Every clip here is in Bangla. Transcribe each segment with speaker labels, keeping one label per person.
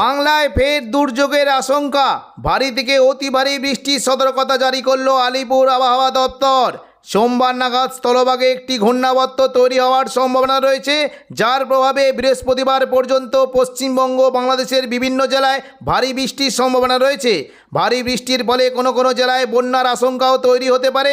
Speaker 1: বাংলায় ফের দুর্যোগের আশঙ্কা। ভারী থেকে অতি ভারী বৃষ্টির সতর্কতা জারি করল আলিপুর আবহাওয়া দপ্তর। সোমবার নাগাদ স্থলভাগে একটি ঘূর্ণাবর্ত তৈরি হওয়ার সম্ভাবনা রয়েছে, যার প্রভাবে বৃহস্পতিবার পর্যন্ত পশ্চিমবঙ্গ, বাংলাদেশের বিভিন্ন জেলায় ভারী বৃষ্টির সম্ভাবনা রয়েছে। ভারী বৃষ্টির ফলে কোনো কোনো জেলায় বন্যার আশঙ্কাও তৈরি হতে পারে।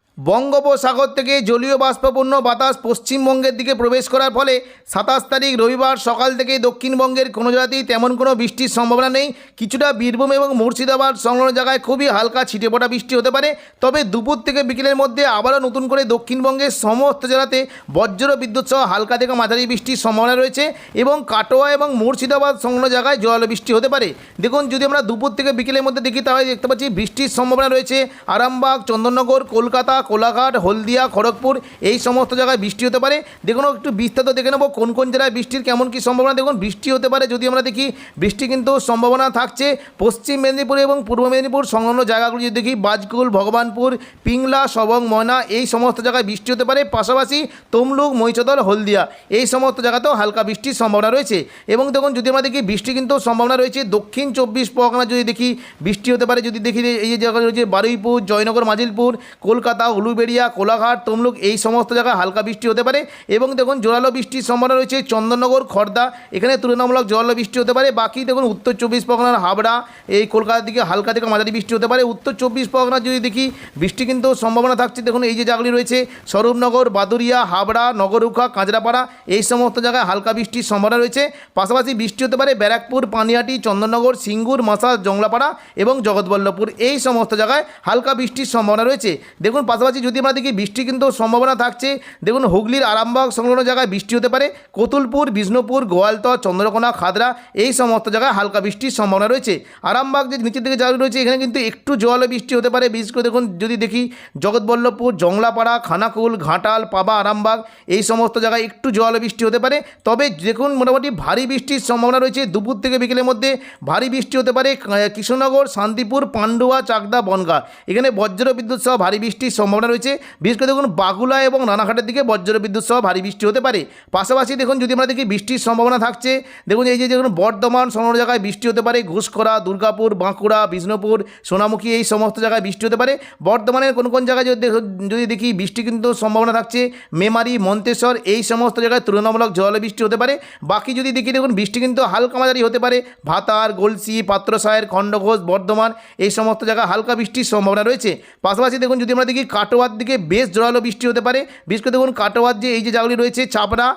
Speaker 1: বঙ্গোপসাগর থেকে জলীয় বাষ্পপূর্ণ বাতাস পশ্চিমবঙ্গের দিকে প্রবেশ করার ফলে সাতাশ তারিখ রবিবার সকাল থেকে দক্ষিণবঙ্গের কোনো জায়গাতেই তেমন কোনো বৃষ্টির সম্ভাবনা নেই। কিছুটা বীরভূম এবং মুর্শিদাবাদ সংলগ্ন জায়গায় খুবই হালকা ছিটে পড়া বৃষ্টি হতে পারে। তবে দুপুর থেকে বিকেলের মধ্যে আবারও নতুন করে দক্ষিণবঙ্গের সমস্ত জেলাতে বজ্র বিদ্যুৎ সহ হালকা থেকে মাঝারি বৃষ্টির সম্ভাবনা রয়েছে এবং কাটোয়া এবং মুর্শিদাবাদ সংলগ্ন জায়গায় জল বৃষ্টি হতে পারে। দেখুন, যদি আমরা দুপুর থেকে বিকেলের মধ্যে দেখি, তাহলে দেখতে পাচ্ছি বৃষ্টির সম্ভাবনা রয়েছে আরামবাগ, চন্দননগর, কলকাতা কোলাঘাট, হলদিয়া, খড়গপুর এই সমস্ত জায়গায় বৃষ্টি হতে পারে। দেখুন, একটু বিস্তারিত দেখে নেব কোন কোন জেলায় বৃষ্টির কেমন কী সম্ভাবনা। দেখুন, বৃষ্টি হতে পারে যদি আমরা দেখি, বৃষ্টি কিন্তু সম্ভাবনা থাকছে। পশ্চিম মেদিনীপুর এবং পূর্ব মেদিনীপুর সংলগ্ন জায়গাগুলি যদি দেখি, বাজকুল, ভগবানপুর, পিংলা, সবং, ময়না, এই সমস্ত জায়গায় বৃষ্টি হতে পারে। পাশাপাশি তমলুক মৈচদল হলদিয়া, এই সমস্ত জায়গাতেও হালকা বৃষ্টির সম্ভাবনা রয়েছে। এবং দেখুন, যদি আমরা দেখি, বৃষ্টি কিন্তু সম্ভাবনা রয়েছে দক্ষিণ চব্বিশ পরগনা যদি দেখি, বৃষ্টি হতে পারে যদি দেখি, এই যে জায়গা রয়েছে, বারুইপুর, জয়নগর, মাজিলপুর, কলকাতা উলুবেড়িয়া, কোলাঘাট, তমলুক এই সমস্ত জায়গায় হালকা বৃষ্টি হতে পারে এবং দেখুন জোরালো বৃষ্টির সম্ভাবনা রয়েছে চন্দননগর, খর্দা, এখানে তুলনামূলক জোরালো বৃষ্টি হতে পারে। বাকি দেখুন উত্তর চব্বিশ পরগনার হাবড়া, এই কলকাতার দিকে হালকা থেকে মাঝারি বৃষ্টি হতে পারে। উত্তর চব্বিশ পরগনা যদি দেখি, বৃষ্টি কিন্তু সম্ভাবনা থাকছে। দেখুন এই যে জায়গাগুলি রয়েছে, স্বরূপনগর, বাদুরিয়া, হাবড়া নগরুখা কাঁচরাপাড়া, এই সমস্ত জায়গায় হালকা বৃষ্টির সম্ভাবনা রয়েছে। পাশাপাশি বৃষ্টি হতে পারে ব্যারাকপুর, পানিহাটি, চন্দননগর, সিঙ্গুর মাসা জংলাপাড়া এবং জগৎবল্লভপুর। এই সমস্ত জায়গায় হালকা বৃষ্টির সম্ভাবনা রয়েছে। দেখুন পাশাপাশি যদি আমরা দেখি, বৃষ্টি কিন্তু সম্ভাবনা থাকছে। দেখুন, হুগলির আরামবাগ সংলগ্ন জায়গায় বৃষ্টি হতে পারে। কতুলপুর, বিষ্ণুপুর, গোয়ালতর, চন্দ্রকোনা, খাদরা, এই সমস্ত জায়গায় হালকা বৃষ্টির সম্ভাবনা রয়েছে। আরামবাগ যে নিচের দিকে জায়গা রয়েছে, এখানে কিন্তু একটু জল বৃষ্টি হতে পারে। বিশেষ করে দেখুন, যদি দেখি, জগৎবল্লভপুর, জংলাপাড়া, খানাকুল, ঘাটাল, পাবা, আরামবাগ, এই সমস্ত জায়গায় একটু জল বৃষ্টি হতে পারে। তবে দেখুন, মোটামুটি ভারী বৃষ্টির সম্ভাবনা রয়েছে। দুপুর থেকে বিকেলের মধ্যে ভারী বৃষ্টি হতে পারে। কৃষ্ণনগর শান্তিপুর, পান্ডুয়া, চাকদা, বনগা। এখানে বজ্র বিদ্যুৎ সহ ভারী বৃষ্টির সম্ভাবনা রয়েছে। বিশেষ করে দেখুন বাগুলা এবং রানাঘাটের দিকে বজ্র বিদ্যুৎ সহ ভারী বৃষ্টি হতে পারে। পাশাপাশি দেখুন, যদি আমরা দেখি, বৃষ্টির সম্ভাবনা থাকছে। দেখুন, এই যে দেখুন, বর্ধমান সমস্ত জায়গায় বৃষ্টি হতে পারে। ঘুষকরা দুর্গাপুর, বাঁকুড়া, বিষ্ণুপুর, সোনামুখী, এই সমস্ত জায়গায় বৃষ্টি হতে পারে। বর্ধমানের কোন কোন জায়গায় যদি যদি দেখি, বৃষ্টি কিন্তু সম্ভাবনা থাকছে। মেমারি, মন্তেশ্বর, এই সমস্ত জায়গায় তুলনামূলক জল বৃষ্টি হতে পারে। বাকি যদি দেখি, দেখুন, বৃষ্টি কিন্তু হালকা মাঝারি হতে পারে। ভাতার, গলসি পাত্রসায়ের খণ্ডঘোষ, বর্ধমান, এই সমস্ত জায়গায় হালকা বৃষ্টির সম্ভাবনা রয়েছে। পাশাপাশি দেখুন, যদি আমরা দেখি কাটোয়ার দিকে বেশ জোরালো বৃষ্টি হতে পারে। বিশেষ করে দেখুন, কাটোয়ার যে এই যে জায়গাগুলি রয়েছে ছাপড়া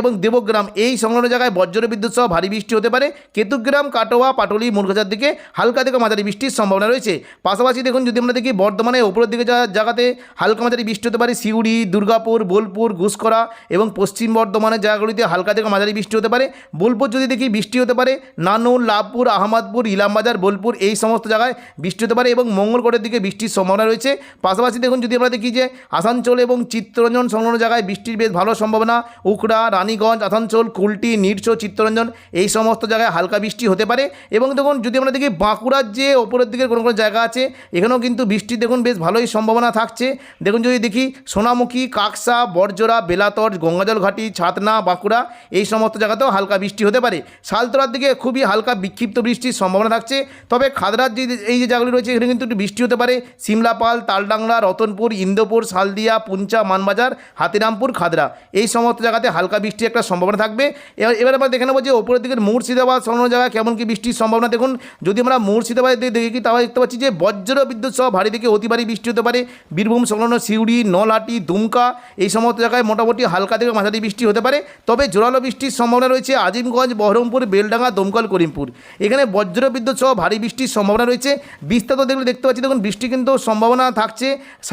Speaker 1: এবং দেবগ্রাম, এই সংলগ্ন জায়গায় বজ্র বিদ্যুৎ সহ ভারী বৃষ্টি হতে পারে। কেতুগ্রাম, কাটোয়া, পাটলি মুরগাজার দিকে হালকা থেকে মাঝারি বৃষ্টির সম্ভাবনা রয়েছে। পাশাপাশি দেখুন, যদি আমরা দেখি বর্ধমানে উপরের দিকে জায়গাতে হালকা মাঝারি বৃষ্টি হতে পারে, সিউড়ি, দুর্গাপুর, বোলপুর ঘুষকরা এবং পশ্চিম বর্ধমানের জায়গাগুলিতে হালকা থেকে মাঝারি বৃষ্টি হতে পারে। বোলপুর যদি দেখি বৃষ্টি হতে পারে, নানুর, লাভপুর, আহমদপুর, ইলামবাজার, বোলপুর এই সমস্ত জায়গায় বৃষ্টি হতে পারে এবং মঙ্গলকোটের দিকে বৃষ্টির সম্ভাবনা রয়েছে। পাশাপাশি দেখুন যদি আমরা দেখি যে আসানসোল এবং চিত্তরঞ্জন সংলগ্ন জায়গায় বৃষ্টির বেশ ভালো সম্ভাবনা, উকড়া, রানীগঞ্জ, আসানসোল, কুলটি নিরচো চিত্তরঞ্জন এই সমস্ত জায়গায় হালকা বৃষ্টি হতে পারে। এবং দেখুন, যদি আমরা দেখি বাঁকুড়ার যে ওপরের দিকে কোনো কোনো জায়গা আছে, এখানেও কিন্তু বৃষ্টি দেখুন বেশ ভালোই সম্ভাবনা থাকছে। দেখুন, যদি দেখি সোনামুখী, কাকসা বরজোড়া বেলাতর গঙ্গাজল ঘাটি ছাতনা, বাঁকুড়া, এই সমস্ত জায়গাতেও হালকা বৃষ্টি হতে পারে। শালতোড়ার দিকে খুবই হালকা বিক্ষিপ্ত বৃষ্টির সম্ভাবনা থাকছে। তবে খাদরার যে, এই যে জায়গাগুলি রয়েছে, এখানে কিন্তু একটু বৃষ্টি হতে পারে। সিমলাপাল, তালডাংরা রতনপুর ইন্দোপুর, শালদিয়া, পুঞ্চা, মানবাজার, হাতিরামপুর, খাদরা। এই সমস্ত জায়গাতে হালকা বৃষ্টির একটা সম্ভাবনা থাকবে। এবার এবার আমরা দেখে নেব যে ওপরের দিকের মুর্শিদাবাদ সংলগ্ন জায়গায় কেমন কি বৃষ্টির সম্ভাবনা। দেখুন, যদি আমরা মুর্শিদাবাদের দিকে দেখি, তাহলে দেখতে পাচ্ছি যে বজ্র বিদ্যুৎ সহ ভারী থেকে অতি ভারী বৃষ্টি হতে পারে। বীরভূম সংলগ্ন সিউড়ি, নলহাটি, দুমকা, এই সমস্ত জায়গায় মোটামুটি হালকা থেকে মাঝারি বৃষ্টি হতে পারে। তবে জোরালো বৃষ্টির সম্ভাবনা রয়েছে আজিমগঞ্জ, বহরমপুর, বেলডাঙ্গা, দমকল, করিমপুর। এখানে বজ্র বিদ্যুৎ সহ ভারী বৃষ্টির সম্ভাবনা রয়েছে। বিস্তারিত দেখলে দেখতে পাচ্ছি, দেখুন, বৃষ্টি কিন্তু সম্ভাবনা থাকছে।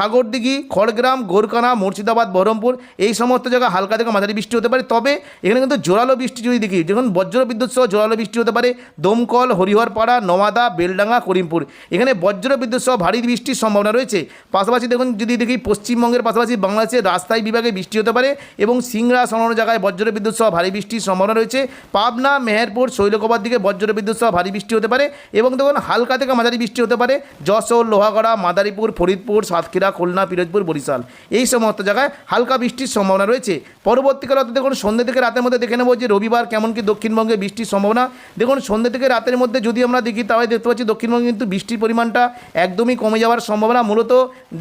Speaker 1: সাগরদিঘি খড়গ্রাম গোরকানা মুর্শিদাবাদ, বহরমপুর, এই সমস্ত জায়গায় হালকা থেকে মাঝারি বৃষ্টি হতে পারে। তবে এখানে কিন্তু জোরালো বৃষ্টি যদি দেখি যখন বজ্র বিদ্যুৎ সহ জোরালো বৃষ্টি হতে পারে। দমকল, হরিহরপাড়া, নওয়াদা, বেলডাঙ্গা, করিমপুর। এখানে বজ্র বিদ্যুৎ সহ ভারী বৃষ্টির সম্ভাবনা রয়েছে। পাশাপাশি দেখুন, যদি দেখি পশ্চিমবঙ্গের পাশাপাশি বাংলাদেশের রাস্তায় বিভাগে বৃষ্টি হতে পারে এবং সিংড়া সংলগ্ন জায়গায় বজ্র বিদ্যুৎ সহ ভারী বৃষ্টির সম্ভাবনা রয়েছে। পাবনা, মেহেরপুর, শৈলকোপার দিকে বজ্র বিদ্যুৎ সহ ভারী বৃষ্টি হতে পারে এবং দেখুন হালকা থেকে মাঝারি বৃষ্টি হতে পারে। যশোর, লোহাগড়া, মাদারীপুর, ফরিদপুর, সাতক্ষীরা খুলনা, পিরোজপুর, বরিশাল। এই সমস্ত জায়গায় হালকা বৃষ্টির সম্ভাবনা রয়েছে। পরবর্তীকালে অর্থাৎ দেখুন, সন্ধ্যে থেকে রাতের মধ্যে দেখে নেব যে রবিবার কেমন কি দক্ষিণবঙ্গে বৃষ্টির সম্ভাবনা। দেখুন, সন্ধ্যে থেকে রাতের মধ্যে যদি আমরা দেখি, তাহলে দেখতে পাচ্ছি দক্ষিণবঙ্গে কিন্তু বৃষ্টির পরিমাণটা একদমই কমে যাওয়ার সম্ভাবনা। মূলত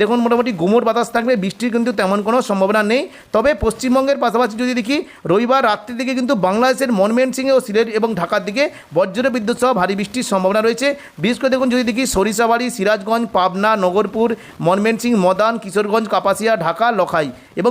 Speaker 1: দেখুন, মোটামুটি গুমোট বাতাস থাকবে, বৃষ্টির কিন্তু তেমন কোনো সম্ভাবনা নেই। তবে পশ্চিমবঙ্গের পাশাপাশি যদি দেখি, রবিবার রাত্রির দিকে কিন্তু বাংলাদেশের ময়মনসিংহে ও সিলেট এবং ঢাকার দিকে বজ্র বিদ্যুৎ সহ ভারী বৃষ্টির সম্ভাবনা রয়েছে। বিশেষ করে দেখুন, যদি দেখি সরিষাবাড়ি, সিরাজগঞ্জ, পাবনা, নগরপুর ময়মনসিংহ মদান, কিশোরগঞ্জ, কাপাসিয়া, ঢাকা, লখাই এবং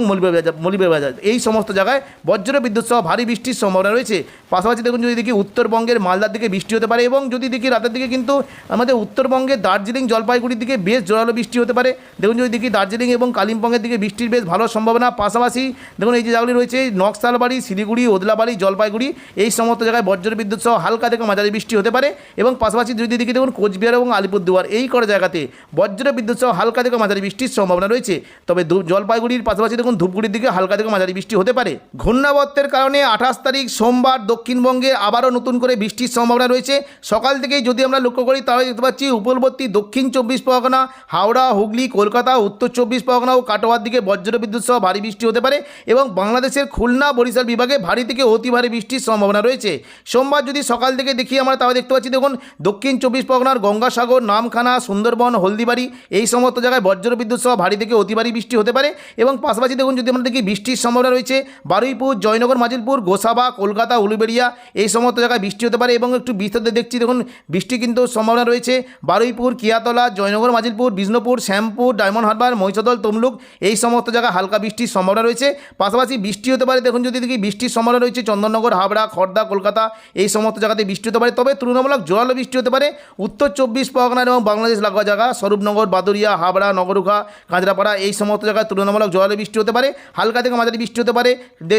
Speaker 1: মলিবাজার এই সমস্ত জায়গায় বজ্র বিদ্যুৎ সহ ভারী বৃষ্টির সম্ভাবনা রয়েছে। পাশাপাশি দেখুন, যদি দেখি উত্তরবঙ্গের মালদার দিকে বৃষ্টি হতে পারে এবং যদি দেখি রাতের দিকে কিন্তু আমাদের উত্তরবঙ্গের দার্জিলিং জলপাইগুড়ির দিকে বেশ জোরালো বৃষ্টি হতে পারে। দেখুন, যদি দেখি দার্জিলিং এবং কালিম্পংয়ের দিকে বৃষ্টির বেশ ভালো সম্ভাবনা। পাশাপাশি দেখুন, এই যে জায়গাগুলি রয়েছে, নকশালবাড়ি, শিলিগুড়ি, ওদলাবাড়ি, জলপাইগুড়ি, এই সমস্ত জায়গায় বজ্র বিদ্যুৎ সহ হালকা থেকে মাঝারি বৃষ্টি হতে পারে এবং পাশাপাশি যদি দেখি দেখুন কোচবিহার এবং আলিপুরদুয়ার, এই কটা জায়গাতে বজ্র বিদ্যুৎ সহ হালকা থেকে মাঝারি বৃষ্টির সম্ভাবনা রয়েছে। তবে জলপাইগুড়ির পাশাপাশি দেখুন, ধূপগুড়ির দিকে হালকা থেকে মাঝারি বৃষ্টি হতে পারে। ঘূর্ণাবর্তের কারণে আঠাশ তারিখ সোমবার দক্ষিণবঙ্গে আবারও নতুন করে বৃষ্টির সম্ভাবনা রয়েছে। সকাল থেকেই যদি আমরা লক্ষ্য করি, তাহলে দেখতে পাচ্ছি উপলবর্তী দক্ষিণ চব্বিশ পরগনা, হাওড়া, হুগলি, কলকাতা, উত্তর চব্বিশ পরগনা ও কাটোয়ার দিকে বজ্র বিদ্যুৎ সহ ভারী বৃষ্টি হতে পারে এবং বাংলাদেশের খুলনা, বরিশাল বিভাগে ভারী থেকে অতি ভারী বৃষ্টির সম্ভাবনা রয়েছে। সোমবার যদি সকাল থেকে দেখি আমরা, তাহলে দেখতে পাচ্ছি দেখুন, দক্ষিণ চব্বিশ পরগনার গঙ্গাসাগর, নামখানা, সুন্দরবন, হলদিবাড়ি এই সমস্ত জায়গায় বজ্র বিদ্যুৎ সহ ভারী থেকে অতি ভারী বৃষ্টি হতে পারে এবং পাশাপাশি দেখুন যদি আমরা দেখি বৃষ্টির সম্ভাবনা রয়েছে বারুইপুর, জয়নগর, মাজিলপুর, গোসাবা, কলকাতা, উলুবেড়িয়া, এই সমস্ত জায়গায় বৃষ্টি হতে পারে এবং একটু বিস্তারিত দেখছি দেখুন বৃষ্টি কিন্তু সম্ভাবনা রয়েছে। বারুইপুর, কিয়াতলা, জয়নগর, মাজিলপুর, বিষ্ণুপুর, শ্যামপুর, ডায়মন্ড হারবার, মহিষাদল, তমলুক, এই সমস্ত জায়গায় হালকা বৃষ্টির সম্ভাবনা রয়েছে। পাশাপাশি বৃষ্টি হতে পারে দেখুন যদি দেখি বৃষ্টির সম্ভাবনা রয়েছে চন্দননগর, হাবড়া খড়দা কলকাতা, এই সমস্ত জায়গাতে বৃষ্টি হতে পারে। তবে তুলনামূলক জোরালো বৃষ্টি হতে পারে। উত্তর চব্বিশ পরগনার এবং বাংলাদেশ লাগোয়া জায়গা, স্বরূপনগর বাদুরিয়া হাবড়া নগরুখা কাঁচরাপাড়া এই সমস্ত জায়গায় তুলনামূলক জোরালো বৃষ্টি হতে পারে। হালকা থেকে মাঝারি বৃষ্টি হতে পারে।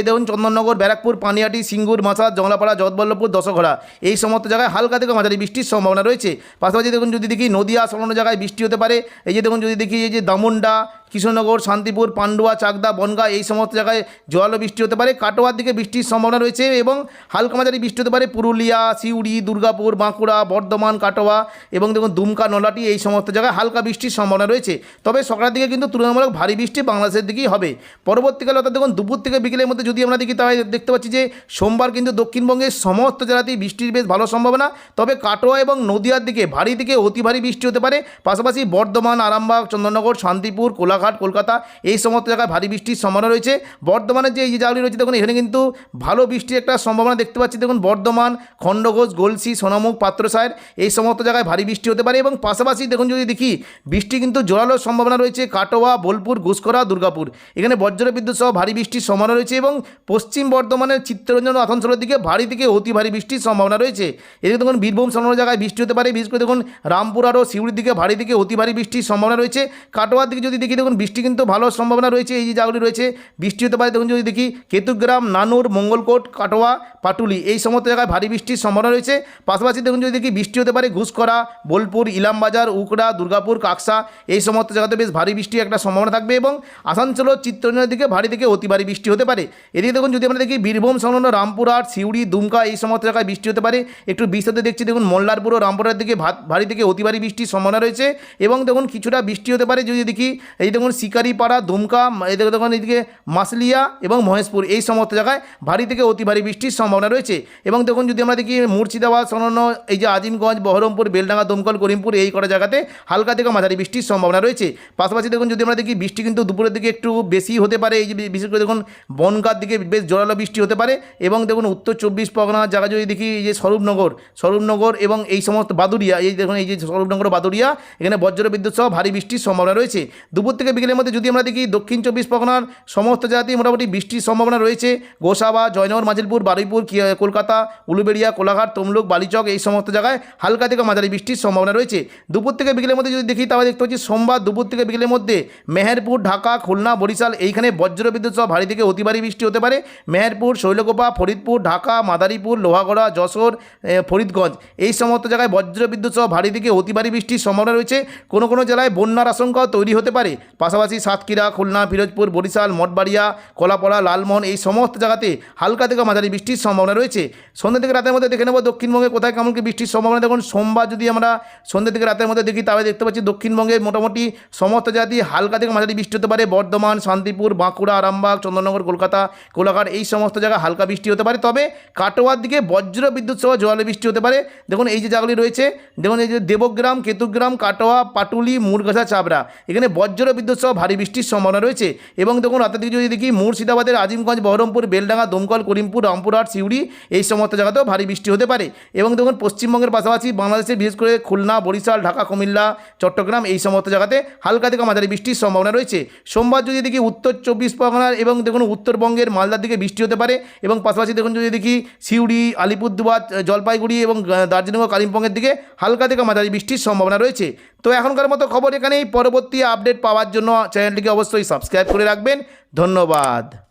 Speaker 1: দেখুন চন্দননগর, ব্যারাকপুর, পানিয়াটি, সিঙ্গুর মাসাদ জংলাপাড়া, জগৎবল্লভপুর, দশঘড়া। এই সমস্ত জায়গায় হালকা থেকে মাঝারি বৃষ্টির সম্ভাবনা রয়েছে। পাশাপাশি দেখুন যদি দেখি নদীয়া সংলগ্ন জায়গায় বৃষ্টি হতে পারে। এই যে দেখুন যদি দেখি এই যে দামুন্ডা কৃষ্ণনগর, শান্তিপুর, পান্ডুয়া, চাকদা, বনগা এই সমস্ত জায়গায় জোয়ালো বৃষ্টি হতে পারে। কাটোয়ার দিকে বৃষ্টির সম্ভাবনা রয়েছে এবং হালকা মাঝারি বৃষ্টি হতে পারে। পুরুলিয়া, সিউড়ি, দুর্গাপুর, বাঁকুড়া, বর্ধমান, কাটোয়া এবং দেখুন দুমকা নলাটি এই সমস্ত জায়গায় হালকা বৃষ্টির সম্ভাবনা রয়েছে। তবে সকালের দিকে কিন্তু তুলনামূলক ভারী বৃষ্টি বাংলাদেশের দিকেই হবে। পরবর্তীকালে অর্থাৎ দেখুন দুপুর থেকে বিকেলের মধ্যে যদি আমরা দেখি, তাহলে দেখতে পাচ্ছি যে সোমবার কিন্তু দক্ষিণবঙ্গের সমস্ত জেলাতেই বৃষ্টির বেশ ভালো সম্ভাবনা। তবে কাটোয়া এবং নদিয়ার দিকে ভারী থেকে অতি ভারী বৃষ্টি হতে পারে। পাশাপাশি বর্ধমান, আরামবাগ, চন্দননগর, শান্তিপুর কোলাঘাট কলকাতা, এই সমস্ত জায়গায় ভারী বৃষ্টির সম্ভাবনা রয়েছে। বর্ধমানের যে এই যে জায়গাগুলি রয়েছে, দেখুন, এখানে কিন্তু ভালো বৃষ্টির একটা সম্ভাবনা দেখতে পাচ্ছি। দেখুন, বর্ধমান, খণ্ডঘোষ, গলসি, সোনামুখ পাত্রসায়ের এই সমস্ত জায়গায় ভারী বৃষ্টি হতে পারে এবং পাশাপাশি দেখুন, যদি দেখি, বৃষ্টি কিন্তু জোরালো সম্ভাবনা রয়েছে কাটোয়া, বোলপুর ঘুষকরা দুর্গাপুর। এখানে বজ্র বিদ্যুৎ সহ ভারী বৃষ্টির সম্ভাবনা রয়েছে এবং পশ্চিম বর্ধমানের চিত্তরঞ্জন আসানসোলের দিকে ভারী থেকে অতি ভারী বৃষ্টির সম্ভাবনা রয়েছে। এদিকে দেখুন, বীরভূম সংলগ্ন জায়গায় বৃষ্টি হতে পারে। বিশেষ করে দেখুন রামপুর আরও সিউড়ির দিকে ভারী থেকে অতি ভারী বৃষ্টির সম্ভাবনা রয়েছে। কাটোয়ার দিকে যদি দেখি, দেখুন বৃষ্টি কিন্তু ভালো সম্ভাবনা রয়েছে, এই যে জায়গাগুলি রয়েছে, বৃষ্টি হতে পারে। দেখুন, যদি দেখি, কেতুগ্রাম, নানুর, মঙ্গলকোট, কাটোয়া, পাটুলি, এই সমস্ত জায়গায় ভারী বৃষ্টির সম্ভাবনা রয়েছে। পাশাপাশি দেখুন, যদি দেখি, বৃষ্টি হতে পারে ঘুষকরা বোলপুর, ইলামবাজার, উকড়া, দুর্গাপুর, কাকসা, এই সমস্ত জায়গাতে বেশ ভারী বৃষ্টির একটা সম্ভাবনা থাকবে এবং আসানসোল চিত্তরঞ্জনের দিকে ভারী থেকে অতি ভারী বৃষ্টি হতে পারে। এদিকে দেখুন, যদি আমরা দেখি, বীরভূম, সংলগ্ন রামপুরহাট, সিউড়ি, দুমকা, এই সমস্ত জায়গায় বৃষ্টি হতে পারে। একটু বিস্তারিত দেখছি, দেখুন, মোল্লারপুর ও রামপুরহাটের দিকে ভারী থেকে অতি ভারী বৃষ্টির সম্ভাবনা রয়েছে এবং দেখুন, কিছুটা বৃষ্টি হতে পারে। যদি দেখি, এই দেখুন শিকারিপাড়া, দুমকা এই দেখুন এদিকে মাসলিয়া এবং মহেশপুর, এই সমস্ত জায়গায় ভারী থেকে অতি ভারী বৃষ্টির সম্ভাবনা রয়েছে। এবং দেখুন যদি আমরা দেখি মুর্শিদাবাদ সংলগ্ন এই যে আজিমগঞ্জ, বহরমপুর, বেলডাঙ্গা, দমকল, করিমপুর, এই কটা জায়গাতে হালকা থেকে মাঝারি বৃষ্টির সম্ভাবনা রয়েছে। পাশাপাশি দেখুন যদি আমরা দেখি বৃষ্টি কিন্তু দুপুরের দিকে একটু বেশি হতে পারে, এই যে বিশেষ করে দেখুন বনগার দিকে বেশ জোরালো বৃষ্টি হতে পারে। এবং দেখুন উত্তর চব্বিশ পরগনার জায়গা যদি দেখি, এই যে স্বরূপনগর স্বরূপনগর এবং এই সমস্ত বাদুরিয়া এই দেখুন এই যে স্বরূপনগর বাদুরিয়া এখানে বজ্র বিদ্যুৎ সহ ভারী বৃষ্টির সম্ভাবনা রয়েছে। দুপুর থেকে থেকে বিকেলের মধ্যে যদি আমরা দেখি দক্ষিণ চব্বিশ পরগনার সমস্ত জায়গাতেই মোটামুটি বৃষ্টির সম্ভাবনা রয়েছে। গোসাবা, জয়নগর, মাজিলপুর, বারুইপুর কলকাতা, উলুবেড়িয়া, কোলাঘাট, তমলুক, বালিচক এই সমস্ত জায়গায় হালকা থেকে মাঝারি বৃষ্টির সম্ভাবনা রয়েছে। দুপুর থেকে বিকেলের মধ্যে যদি দেখি তাহলে দেখতে পাচ্ছি সোমবার দুপুর থেকে বিকেলের মধ্যে মেহেরপুর, ঢাকা, খুলনা, বরিশাল এইখানে বজ্রবিদ্যুৎ সহ ভারী থেকে অতি ভারী বৃষ্টি হতে পারে। মেহেরপুর, শৈলকোপা, ফরিদপুর, ঢাকা, মাদারীপুর, লোহাগড়া, যশোর ফরিদগঞ্জ এই সমস্ত জায়গায় বজ্রবিদ্যুৎ সহ ভারী থেকে অতি ভারী বৃষ্টির সম্ভাবনা রয়েছে। কোনো কোনো জেলায় বন্যার আশঙ্কাও তৈরি হতে পারে। পাশাপাশি সাতক্ষীরা, খুলনা, ফিরোজপুর, বরিশাল, মঠবাড়িয়া, কলাপাড়া, লালমোহন এই সমস্ত জায়গাতে হালকা থেকে মাঝারি বৃষ্টির সম্ভাবনা রয়েছে। সন্ধ্যা থেকে রাতের মধ্যে দেখে নেব দক্ষিণবঙ্গে কোথায় কেমন কি বৃষ্টির সম্ভাবনা। দেখুন, সোমবার যদি আমরা সন্ধ্যা থেকে রাতের মধ্যে দেখি, তাহলে দেখতে পাচ্ছি দক্ষিণবঙ্গে মোটামুটি সমস্ত জায়গাতেই হালকা থেকে মাঝারি বৃষ্টি হতে পারে। বর্ধমান, শান্তিপুর, বাঁকুড়া, আরামবাগ চন্দননগর কলকাতা, কোলাঘাট এই সমস্ত জায়গায় হালকা বৃষ্টি হতে পারে। তবে কাটোয়ার দিকে বজ্র বিদ্যুৎ সহ জলে বৃষ্টি হতে পারে। দেখুন, এই যে জায়গাগুলি রয়েছে, দেখুন, এই যে দেবগ্রাম, কেতুগ্রাম, কাটোয়া, পাটুলি মুরগাছা চাবড়া। এখানে বজ্র বিদ্যুৎ সহ ভারী বৃষ্টির সম্ভাবনা রয়েছে। এবং দেখুন, রাতের দিকে যদি দেখি, মুর্শিদাবাদের আজিমগঞ্জ, বহরমপুর, বেলডাঙ্গা, দমকল, করিমপুর, রামপুরহাট, সিউড়ি এই সমস্ত জায়গাতেও ভারী বৃষ্টি হতে পারে। এবং দেখুন, পশ্চিমবঙ্গের পাশাপাশি বাংলাদেশে বিশেষ করে খুলনা, বরিশাল, ঢাকা, কুমিল্লা, চট্টগ্রাম এই সমস্ত জায়গাতে হালকা থেকে মাঝারি বৃষ্টির সম্ভাবনা রয়েছে। সোমবার যদি দেখি, উত্তর চব্বিশ পরগনার এবং দেখুন, উত্তরবঙ্গের মালদার দিকে বৃষ্টি হতে পারে। এবং পাশাপাশি দেখুন, যদি দেখি, সিউড়ি, আলিপুরদুয়ার, জলপাইগুড়ি এবং দার্জিলিং ও কালিম্পংয়ের দিকে হালকা থেকে মাঝারি বৃষ্টির সম্ভাবনা রয়েছে। তো এখনকার মতো খবর এখানেই। পরবর্তী আপডেট পাওয়ার জন্য চ্যানেলটিকে অবশ্যই সাবস্ক্রাইব করে রাখবেন। ধন্যবাদ।